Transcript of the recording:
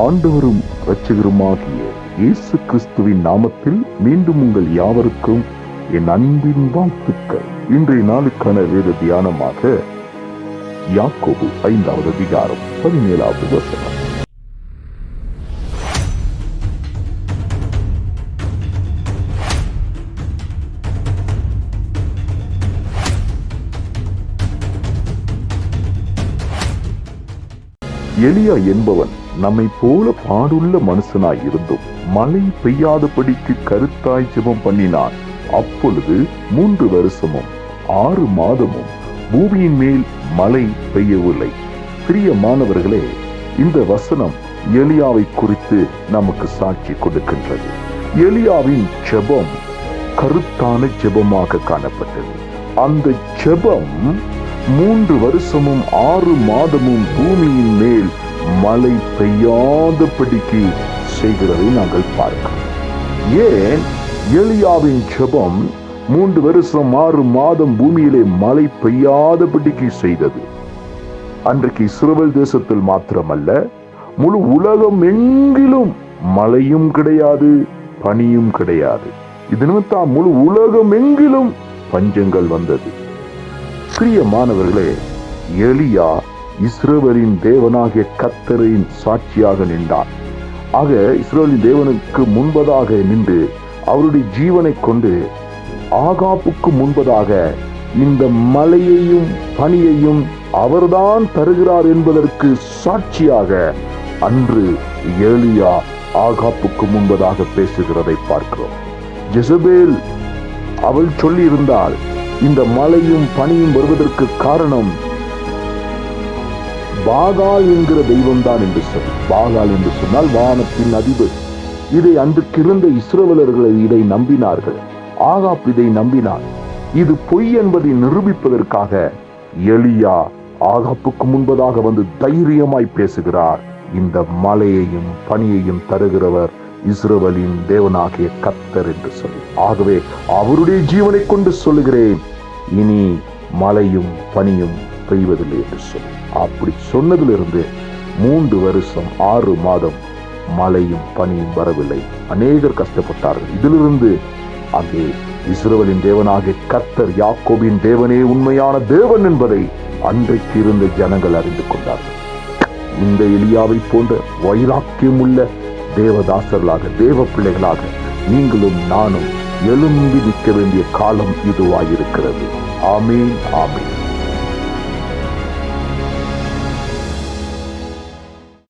ஆண்டவரும் இரட்சகருமாகிய இயேசு கிறிஸ்துவின் நாமத்தில் மீண்டும் உங்கள் யாவருக்கும் என் அன்பின் வாழ்த்துக்கள். இன்றைய நாளுக்கான வேத தியானமாக யாக்கோபு ஐந்தாவது அதிகாரம் பதினேழாவது வசனம். எலியா என்பவன் நம்மை போல பாடுள்ள மனுஷனாய் இருந்தும் மழை பெய்யாதபடிக்கு கருத்தாய் ஜெபம் பண்ணினான். அப்பொழுது மூன்று வருஷமும் ஆறு மாதமும் பூமியின் மேல் மழை பெய்யவில்லை. பிரியமானவர்களே இந்த வசனம் எலியாவை குறித்து நமக்கு சாட்சி கொடுக்கின்றது. எலியாவின் ஜெபம் கருத்தான ஜெபமாக காணப்பட்டது. அந்த ஜெபம் மூன்று வருஷமும் ஆறு மாதமும் பூமியின் மேல் மழை பெய்யாதபடிக்கு செய்கிறதை நாங்கள் பார்க்கிறோம். ஏன்? எலியாவின் ஜெபம் மூன்று வருஷம் ஆறு மாதம் பூமியிலே மழை பெய்யாதபடிக்கு செய்தது. அன்றைக்கு சிறுவல் தேசத்தில் மாத்திரமல்ல முழு உலகம் எங்கிலும் மழையும் கிடையாது பனியும் கிடையாது. இது நிமித்தம் முழு உலகம் எங்கிலும் பஞ்சங்கள் வந்தது. பிரியமானவர்களே எலியா இஸ்ரோவரின் தேவனாகிய கத்தரின் சாட்சியாக நின்றார். ஆக இஸ்ரோலின் தேவனுக்கு முன்பதாக நின்று அவருடைய ஜீவனை கொண்டு ஆகாப்புக்கு முன்பதாக இந்த மலையையும் பனியையும் அவர்தான் தருகிறார் என்பதற்கு சாட்சியாக அன்று ஏலியா ஆகாப்புக்கு முன்பதாக பேசுகிறதை பார்க்கிறோம். ஜெசபேல் அவள் சொல்லியிருந்தால் இந்த மலையும் பனியும் வருவதற்கு காரணம் பாகால் என்கிற தெய்வம்தான் என்று சொல். பாகால் என்று சொன்னால் வானத்தின் அதிபர். இதை அன்று கிருந்த இஸ்ரவலர்கள் இதை நம்பினார்கள். ஆகாப் இதை நம்பினார் இது பொய் என்பதை நிரூபிப்பதற்காக எளியா ஆகாப்புக்கு முன்பதாக வந்து தைரியமாய் பேசுகிறார். இந்த மலையையும் பனியையும் தருகிறவர் இஸ்ரவலின் தேவனாகிய கத்தர் என்று சொல்லி ஆகவே அவருடைய ஜீவனை கொண்டு சொல்லுகிறேன். இனி மலையும் பனியும் பெய்வதில்லை என்று சொல்லி அப்படி சொன்னதிலிருந்து மூன்று வருஷம் ஆறு மாதம் மழையும் பனியும் வரவில்லை. அநேகர் கஷ்டப்பட்டார்கள். இதிலிருந்து அங்கே இஸ்ரவேலின் தேவனாகிய கர்த்தர் யாக்கோபின் தேவனே உண்மையான தேவன் என்பதை அன்றைக்கு இருந்த ஜனங்கள் அறிந்து கொண்டார்கள். இந்த எலியாவை போன்ற வைராக்கியம் உள்ள தேவதாசர்களாக தேவ பிள்ளைகளாக நீங்களும் நானும் எழும்பி நிற்க வேண்டிய காலம் இதுவாயிருக்கிறது. ஆமீன் ஆமீன்.